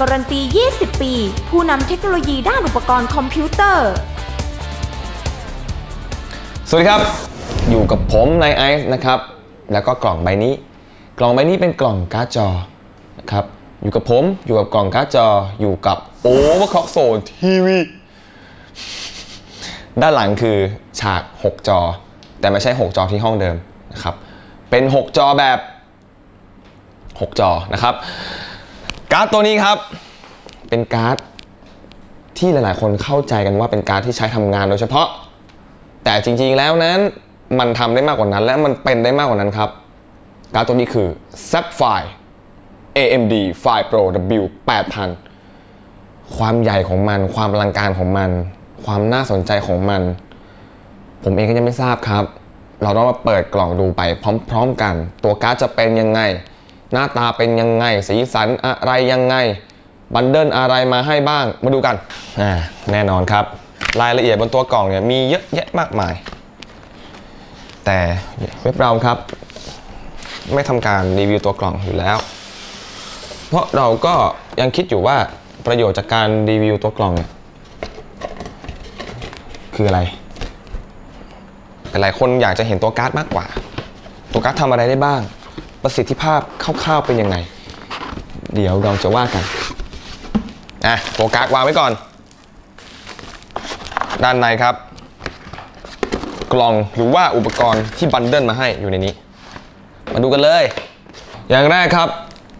การันตี 20 ปี ผู้นำเทคโนโลยีด้านอุปกรณ์คอมพิวเตอร์ สวัสดีครับ อยู่กับผมนายไอซ์นะครับ แล้วก็กล่องใบนี้ กล่องใบนี้เป็นกล่องการ์ดจอนะครับ อยู่กับผม อยู่กับกล่องการ์ดจอ อยู่กับ Overclock Zone TV ด้านหลังคือฉาก 6 จอ แต่ไม่ใช่ 6 จอที่ห้องเดิมนะครับ เป็น 6 จอแบบ 6 จอนะครับ การ์ดตัวนี้ครับ เป็นการ์ดที่หลาย ๆ คนเข้าใจกันว่าเป็นการ์ดที่ใช้ทำงานโดยเฉพาะ แต่จริง ๆ แล้วนั้นมันทำได้มากกว่านั้น และมันเป็นได้มากกว่านั้นครับ การ์ดตัวนี้คือ Sapphire AMD Fire Pro W 8000 ความใหญ่ของมัน ความอลังการของมัน ความน่าสนใจของมัน ผมเองก็ยังไม่ทราบครับ เราต้องมาเปิดกล่องดูไปพร้อม ๆ กัน ตัวการ์ดจะเป็นยังไง หน้าตาเป็นยังไง สีสันอะไรยังไง บันเดิลอะไรมาให้บ้างมาดูกันแน่นอนครับ รายละเอียดบนตัวกล่องเนี่ยมีเยอะแยะมากมาย แต่เว็บเราครับ ไม่ทำการรีวิวตัวกล่องอยู่แล้ว เพราะเราก็ยังคิดอยู่ว่าประโยชน์จากการรีวิวตัวกล่องเนี่ยคืออะไรหลายคนอยากจะเห็นตัวการ์ดมากกว่า ตัวการ์ดทำอะไรได้บ้าง ประสิทธิภาพคร่าวๆเป็นยังไง เดี๋ยวเราจะว่ากันอะตัวการ์ดวางไว้ก่อน ด้านในครับ กล่องหรือว่าอุปกรณ์ที่บันเดิลมาให้อยู่ในนี้ มาดูกันเลย อย่างแรกครับ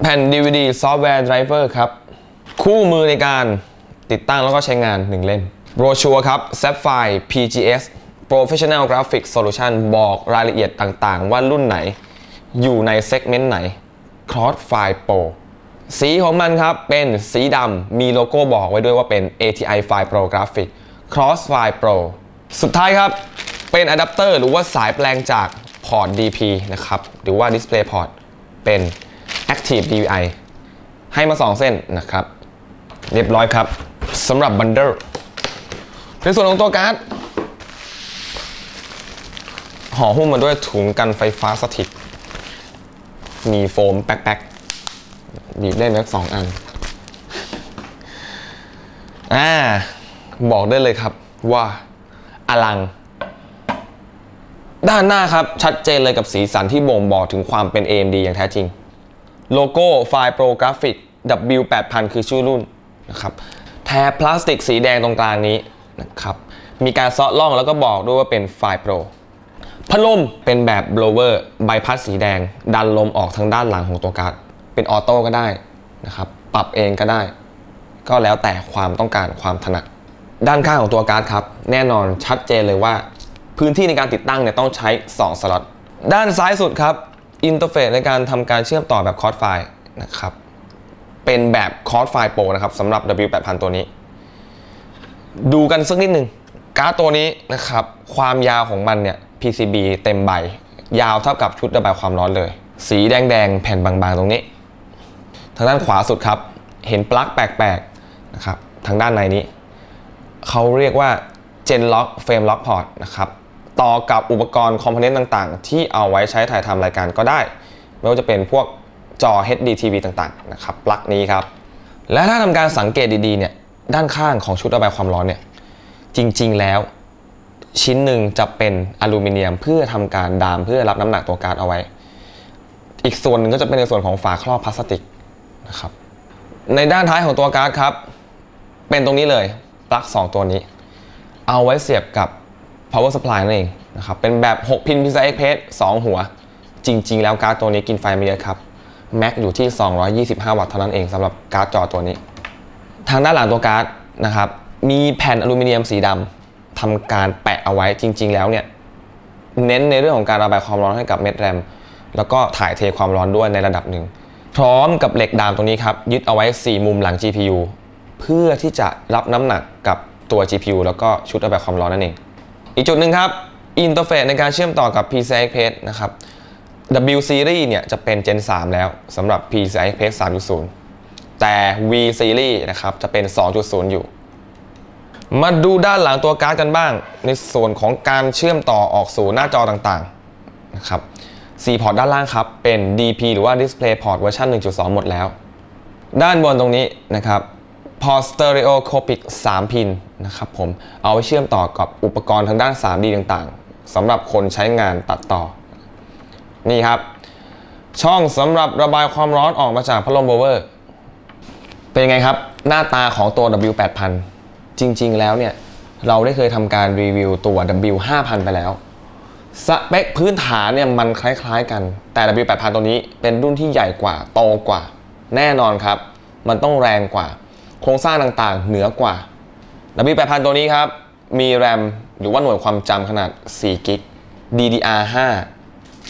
แผ่น DVD Software Driver ครับ คู่มือในการติดตั้งแล้วก็ใช้งาน 1 เล่มโบรชัวร์ครับ Sapphire PGS Professional Graphics Solution บอกรายละเอียดต่างๆ ว่ารุ่นไหน อยู่ในเซกเมนต์ไหน Crossfire Pro สีของมันครับเป็นสีดำมีโลโก้บอกไว้ด้วยว่าเป็น ATI Fire Pro Graphic Crossfire Pro สุดท้ายครับ เป็นอะแดปเตอร์หรือว่าสายแปลงจากพอร์ต DP นะครับ หรือว่า Display Port เป็น Active DVI ให้มา 2 เส้นนะครับ เรียบร้อยครับสำหรับบันเดิลในส่วนของตัวการ์ดห่อหุ้มมาด้วยถุงกันไฟฟ้าสถิต มีโฟมแป๊กๆบีบได้ไหมสองอัน อ่า บอกได้เลยครับว่าอลัง ด้านหน้าครับ ชัดเจนเลยกับสีสันที่บ่งบอกถึงความเป็น AMD อย่างแท้จริง โลโก้ Fire Pro Graphic W8000 คือชื่อรุ่นนะครับแถบพลาสติกสีแดงตรงกลางนี้นะครับ มีการเซาะล่องแล้วก็บอกด้วยว่าเป็น Fire Pro พัดลมเป็นแบบ blower ใบพัดสีแดง ดันลมออกทางด้านหลังของตัวการ์ดเป็นออโต้ก็ได้นะครับปรับเองก็ได้ ก็แล้วแต่ความต้องการความถนัดด้านข้างของตัวการ์ดครับ แน่นอนชัดเจนเลยว่า พื้นที่ในการติดตั้งเนี่ยต้องใช้ 2 สล็อตด้านซ้ายสุดครับอินเทอร์เฟซในการทำการเชื่อมต่อแบบคอร์สไฟล์นะครับเป็นแบบคอร์สไฟล์โปรนะครับสำหรับ W8000 ตัวนี้ ดูกันสักนิดหนึ่งการ์ดตัวนี้นะครับ ความยาวของมันเนี่ย PCB เต็มใบ ยาวเท่ากับชุดระบายความร้อนเลย สีแดงๆ แผ่นบางๆ ตรงนี้ ทางด้านขวาสุดครับ เห็นปลั๊กแปลกๆนะครับทางด้านในนี้ เขาเรียกว่า Gen Lock Frame Lock Port นะครับต่อกับอุปกรณ์คอมโพเนนต์ต่างๆ ที่เอาไว้ใช้ถ่ายทำรายการก็ได้ ไม่ว่าจะเป็นพวกจอ HD TV ต่างๆนะครับปลั๊กนี้ครับ และถ้าทำการสังเกตดีๆเนี่ยด้านข้างของชุดระบายความร้อนเนี่ยจริงๆแล้ว ชิ้นหนึ่งจะเป็นอลูมิเนียม เพื่อทำการดามเพื่อรับน้ำหนักตัวการ์ดเอาไว้ อีกส่วนหนึ่งก็จะเป็นในส่วนของฝาครอบพลาสติกนะครับ ในด้านท้ายของตัวการ์ดครับ เป็นตรงนี้เลยปลั๊ก2 ตัวนี้ เอาไว้เสียบกับ power supply นั่นเองนะครับเป็นแบบ 6 พิน PCI Express 2 หัว จริง ๆ แล้วการ์ดตัวนี้กินไฟไม่เยอะครับแม็กอยู่ที่ 225 วัตต์เท่านั้นเองสำหรับการ์ดจอตัวนี้ ทางด้านหลังตัวการ์ดนะครับมีแผ่นอลูมิเนียมสีดำทำการแปะ เอาไว้จริง ๆ แล้วเนี่ยเน้นในเรื่องของการระบายความร้อนให้กับเม็ดแรม แล้วก็ถ่ายเทความร้อนด้วยในระดับหนึ่ง พร้อมกับเหล็กดามตรงนี้ครับ ยึดเอาไว้ 4 มุมหลัง GPU เพื่อที่จะรับน้ำหนักกับตัว GPU แล้วก็ชุดระบายความร้อนนั่นเอง อีกจุดหนึ่งครับอินเทอร์เฟซในการเชื่อมต่อกับ PCI Express นะครับ W Series เนี่ยจะเป็น Gen 3 แล้วสำหรับ PCI Express 3.0 แต่ V Series นะครับจะเป็น 2.0 อยู่ มาดูด้านหลังตัวการ์ดกันบ้าง ในส่วนของการเชื่อมต่อออกสู่หน้าจอต่างๆนะครับ4พอร์ตด้านล่างครับเป็น DP หรือว่า Display Port เวอร์ชัน1.2 หมดแล้ว ด้านบนตรงนี้นะครับพอ Stereoscopic 3 พินนะครับผมเอาไว้เชื่อมต่อกับอุปกรณ์ทางด้าน 3D ต่างๆสำหรับคนใช้งานตัดต่อ นี่ครับ ช่องสำหรับระบายความร้อนออกมาจากพัดลมโบเวอร์ เป็นยังไงครับ หน้าตาของตัว W8000 จริง ๆ แล้วเนี่ย เราได้เคยทำการรีวิวตัว W5000 ไปแล้ว สเปคพื้นฐานเนี่ยมันคล้าย ๆ กัน แต่ W8000 ตัวนี้เป็นรุ่นที่ใหญ่กว่า โตกว่า แน่นอนครับ มันต้องแรงกว่า โครงสร้างต่างๆ เหนือกว่า W8000 ตัวนี้ครับ มีแรมหรือว่าหน่วยความจำขนาด4กิก DDR5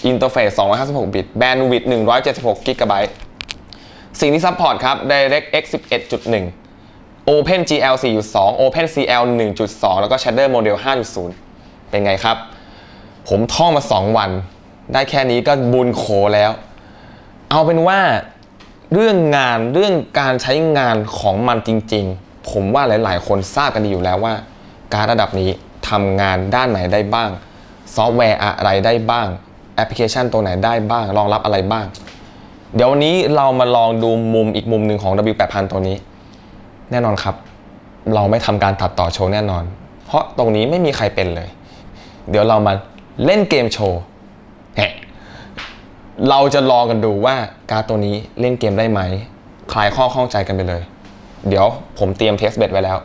อินเทอร์เฟซ256 บิต แบนด์วิดต์176กิกะไบต์สิ่งที่ซัพพอร์ตครับ DirectX 11.1 OpenGL 4.2 OpenCL 1.2 แล้วก็ Shader Model 5.0 เป็นไงครับ ผมท่องมา 2 วัน ได้แค่นี้ก็บุญโขแล้ว เอาเป็นว่าเรื่องงานเรื่องการใช้งานของมันจริง ๆ ผมว่าหลาย ๆ คนทราบกันดีอยู่แล้วว่า การระดับนี้ทำงานด้านไหนได้บ้าง ซอฟต์แวร์อะไรได้บ้าง แอปพลิเคชันตัวไหนได้บ้างรองรับอะไรบ้าง เดี๋ยววันนี้เรามาลองดูมุมอีกมุมหนึ่งของ W8000 ตัวนี้ แน่นอนครับ เราไม่ทำการตัดต่อโชว์แน่นอน เพราะตรงนี้ไม่มีใครเป็นเลย เดี๋ยวเรามาเล่นเกมโชว์แหะเราจะลองกันดูว่าการตัวนี้เล่นเกมได้ไหม คลายข้อข้องใจกันไปเลย เดี๋ยวผมเตรียมเทสเบดไว้แล้ว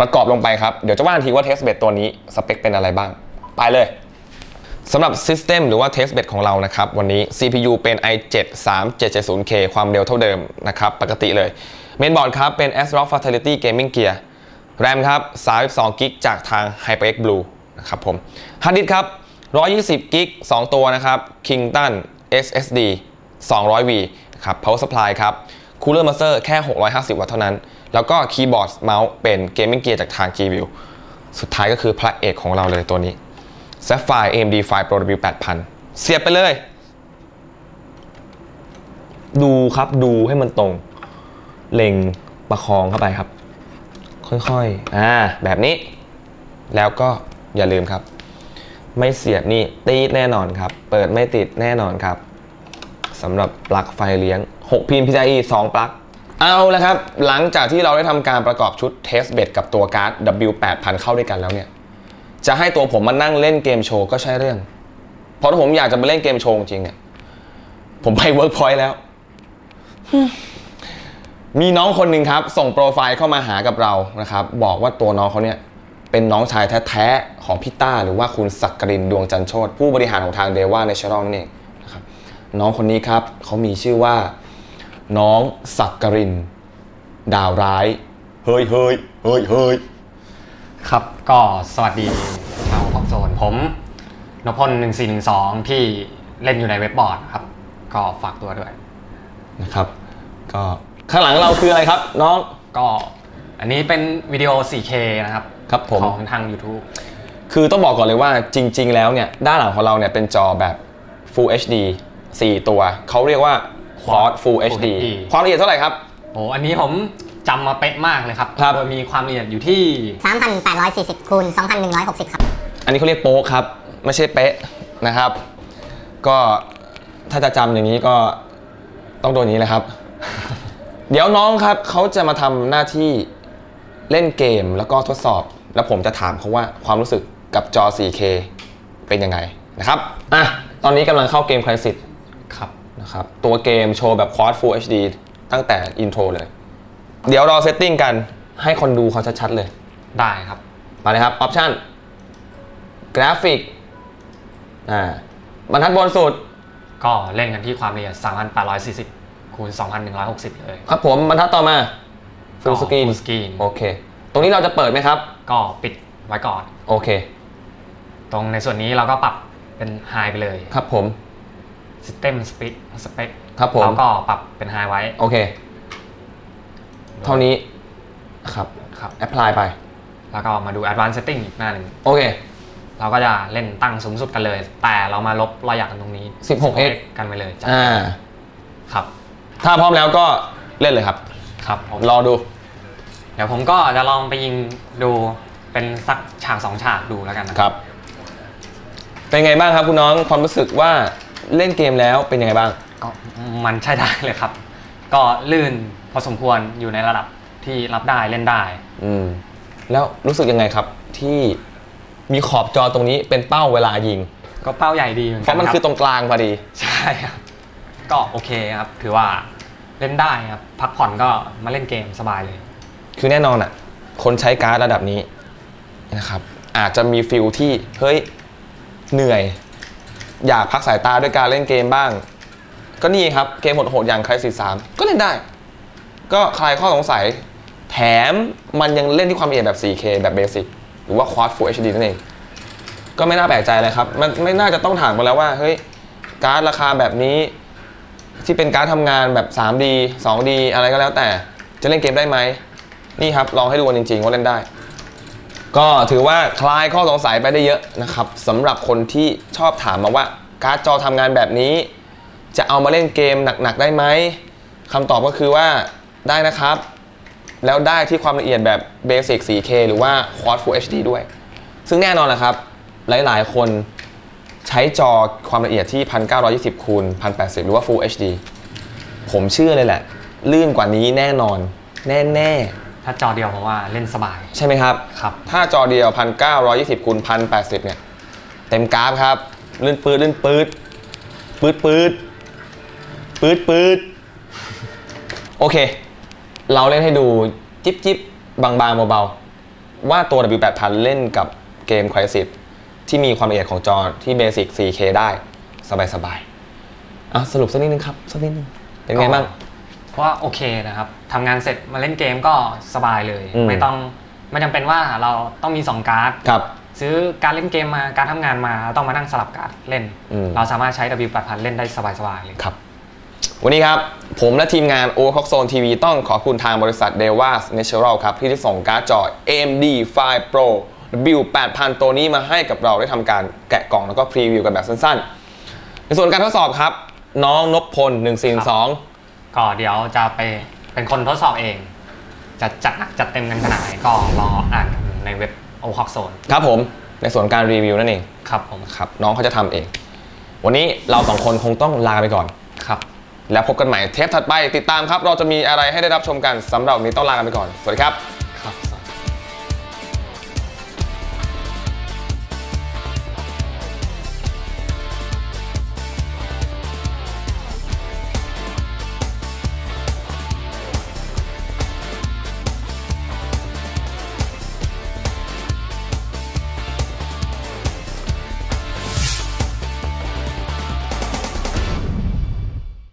ประกอบลงไปครับ เดี๋ยวจะว่าทีว่าเทสเบดตัวนี้สเปคเป็นอะไรบ้าง ไปเลยสำหรับ System หรือว่า Test Bed ของเรานะครับ วันนี้ CPU เป็น i7 3770K ความเร็วเท่าเดิมนะครับ ปกติเลย เมนบอร์ดครับเป็น ASRock Fatality Gaming Gear RAM ครับ32 g b จากทาง HyperX Blue นะครับผม Hard Disk ครับ120 g b 2ตัวนะครับ Kington SSD 200V ครับ Power Supply ครับ Cooler Master แค่ 650 วัตต์เท่านั้น แล้วก็คีย์บอร์ดเมาส์เป็น Gaming Gear จากทาง G-View สุดท้ายก็คือพระเอกของเราเลยตัวนี้ Sapphire AMD Fire Pro W 8000 เสียบไปเลย ดูครับดูให้มันตรง เล็งประคองเข้าไปครับ ค่อยๆอ่าแบบนี้ แล้วก็อย่าลืมครับ ไม่เสียบนี่ตีดแน่นอนครับ เปิดไม่ติดแน่นอนครับสำหรับปลั๊กไฟเลี้ยง 6 พิน PCIe 2 ปลั๊กเอาละครับ หลังจากที่เราได้ทำการประกอบชุด Test Bed กับตัวการ์ด W8000 เข้าด้วยกันแล้วเนี่ย จะให้ตัวผมมานั่งเล่นเกมโชว์ก็ใช่เรื่อง เพราะถ้าผมอยากจะมาเล่นเกมโชว์จริงเนี่ย ผมไปเวิร์กพอยต์แล้ว มีน้องคนหนึ่งครับ ส่งโปรไฟล์เข้ามาหากับเรานะครับ บอกว่าตัวน้องเขาเนี่ยเป็นน้องชายแท้ๆของพี่ต้าหรือว่าคุณสักกรินดวงจันโชตผู้บริหารของทางเดว่าในช n นนั่นเองนะครับน้องคนนี้ครับเขามีชื่อว่า น้องสักกริน ดาวร้าย เฮ้ยเฮ้ยเฮ้ยเฮ้ยครับก็สวัสดีชาวคอมโซนผมนพพล1412ที่เล่นอยู่ในเว็บบอร์ดครับ ก็ฝากตัวด้วยนะครับ ก็ ข้างหลังเราคืออะไรครับน้อง ก็อันนี้เป็นวิดีโอ 4K นะครับครับผม ของทาง YouTube คือต้องบอกก่อนเลยว่าจริง ๆ แล้วเนี่ยด้านหลังของเราเนี่ยเป็นจอแบบ Full HD 4 ตัว เขาเรียกว่า Quad Full HD HD ความละเอียดเท่าไหร่ครับโอ้อันนี้ผมจำมาเป๊ะมากเลยครับครับ โดยมีความละเอียดอยู่ที่ 3,840คูณ2,160 ครับ อันนี้เขาเรียกโป๊กครับ ไม่ใช่เป๊ะนะครับ ก็ถ้าจะจำอย่างนี้ก็ต้องโดนนี้แหละครับ เดี๋ยวน้องครับเขาจะมาทำหน้าที่เล่นเกมแล้วก็ทดสอบ แล้วผมจะถามเขาว่าความรู้สึกกับจอ 4K เป็นยังไงนะครับอะตอนนี้กำลังเข้าเกม Crisis ครับนะครับตัวเกมโชว์แบบ Quad Full HD ตั้งแต่อินโทรเลย เดี๋ยวเราเซตติ้งกันให้คนดูเขาชัดๆเลย ได้ครับ มาเลยครับออปชั่นกราฟิกอ่าบรรทัดบนสุด ก็เล่นกันที่ความละเอียด 3,840 คูณ 2,160 เลย ครับผมบรรทัดต่อมา Full ก็ Screen Full Screen โอเค ตรงนี้เราจะเปิดไหมครับ ก็ปิดไว้ก่อน โอเค ตรงในส่วนนี้เราก็ปรับเป็น High ไปเลย ครับผม System Spec Spec ครับผมเราก็ปรับเป็น High ไว้ โอเค เท่านี้ ครับ ครับ แอพพลายไป แล้วก็มาดู advanced setting อีกหน้าหนึ่ง โอเค เราก็จะเล่นตั้งสูงสุดกันเลย แต่เรามาลบรอยหยักกันตรงนี้ 16x กันไปเลยจ้ะอ่า ครับ ถ้าพร้อมแล้วก็เล่นเลยครับ ครับผมรอดู เดี๋ยวผมก็จะลองไปยิงดูเป็นสักฉากสองฉากดูแล้วกันนะครับ เป็นไงบ้างครับคุณน้องความรู้สึกว่าเล่นเกมแล้วเป็นยังไงบ้าง ก็มันใช่ได้เลยครับ ก็ลื่นพอสมควรอยู่ในระดับที่รับได้เล่นได้ อืมแล้วรู้สึกยังไงครับที่มีขอบจอตรงนี้เป็นเป้าเวลายิง ก็เป้าใหญ่ดีเหมือนเพกันราะมันรับคือตรงกลางพอดี ใช่ครับ ก็โอเคครับถือว่าเล่นได้ครับพักผ่อนก็มาเล่นเกมสบายเลย คือแน่นอนอะ คนใช้การ์ดระดับนี้นะครับ อาจจะมีฟิลที่เฮ้ยเหนื่อย อยากพักสายตาด้วยการเล่นเกมบ้าง ก็นี่ครับเกมโหดๆอย่าง Crysis 3ก็เล่นได้ ก็คลายข้อสงสัย แถมมันยังเล่นที่ความละเอียดแบบ 4K แบบเบสิกหรือว่า Quad Full HD นั่นเองก็ไม่น่าแปลกใจเลยครับ มันไม่น่าจะต้องถามกันแล้วว่า เฮ้ย การ์ดราคาแบบนี้ ที่เป็นการ์ดทำงานแบบ 3D 2D อะไรก็แล้วแต่ จะเล่นเกมได้ไหม นี่ครับ ลองให้ดูกันจริงๆว่าเล่นได้ ก็ถือว่าคลายข้อสงสัยไปได้เยอะนะครับสำหรับคนที่ชอบถามมาว่าการ์ดจอทำงานแบบนี้ จะเอามาเล่นเกมหนักๆได้ไหมคำตอบก็คือว่าได้นะครับ แล้วได้ที่ความละเอียดแบบ Basic 4K หรือว่า Quad Full HD ด้วย ซึ่งแน่นอนแหละครับ หลายๆ คน ใช้จอความละเอียดที่ 1920คูณ1080 หรือว่า Full HD ผมเชื่อเลยแหละ ลื่นกว่านี้แน่นอน แน่ถ้าจอเดียวผมว่าเล่นสบายๆใช่ไหมครับ ครับ ถ้าจอเดียว 1920คูณ1080 เนี่ย เต็มกราฟครับ ลื่นปืดลื่นปืดปืดปืดปืดปืดโอเค เราเล่นให้ดูจิบจิบบางบางๆเบาๆว่าตัว W8000 เล่นกับเกม Crysis ที่มีความละเอียดของจอที่เบสิก 4K ได้สบายๆอะสรุปสักนิดนึงครับสักนิดนึงเป็นไงบ้างเพราะว่าโอเคนะครับทำงานเสร็จมาเล่นเกมก็สบายเลยอืมไม่ต้องไม่จำเป็นว่าเราต้องมี 2 การ์ดครับซื้อการเล่นเกมมาการทำงานมาต้องมานั่งสลับการ์ดเล่นอืมเราสามารถใช้ W8000 เล่นได้สบายๆเลยครับวันนี้ครับ ผมและทีมงาน o v e r c l o c k Zone TV ต้องขอบคุณทางบริษัท d e v a s Natural ครับ ที่ได้ส่งการ์ดจอ AMD 5 Pro W8000 ตัวนี้มาให้กับเราได้ทำการแกะกล่องแล้วก็พรีวิวกันแบบสั้นๆ ในส่วนการทดสอบครับ น้องนพพล142 ก็เดี๋ยวจะไปเป็นคนทดสอบเอง จะจัดหนักจัดเต็มกันขนาดไหนก็รออ่านกันในเว็บโอฮอกโซนครับผมในส่วนการรีวิวนั่นเองครับผมครับน้องเขาจะทำเอง วันนี้เราสองคนคงต้องลาไปก่อนครับแล้วพบกันใหม่เทปถัดไปติดตามครับ เราจะมีอะไรให้ได้รับชมกันสำหรับวันนี้ต้องลากันไปก่อน สวัสดีครับ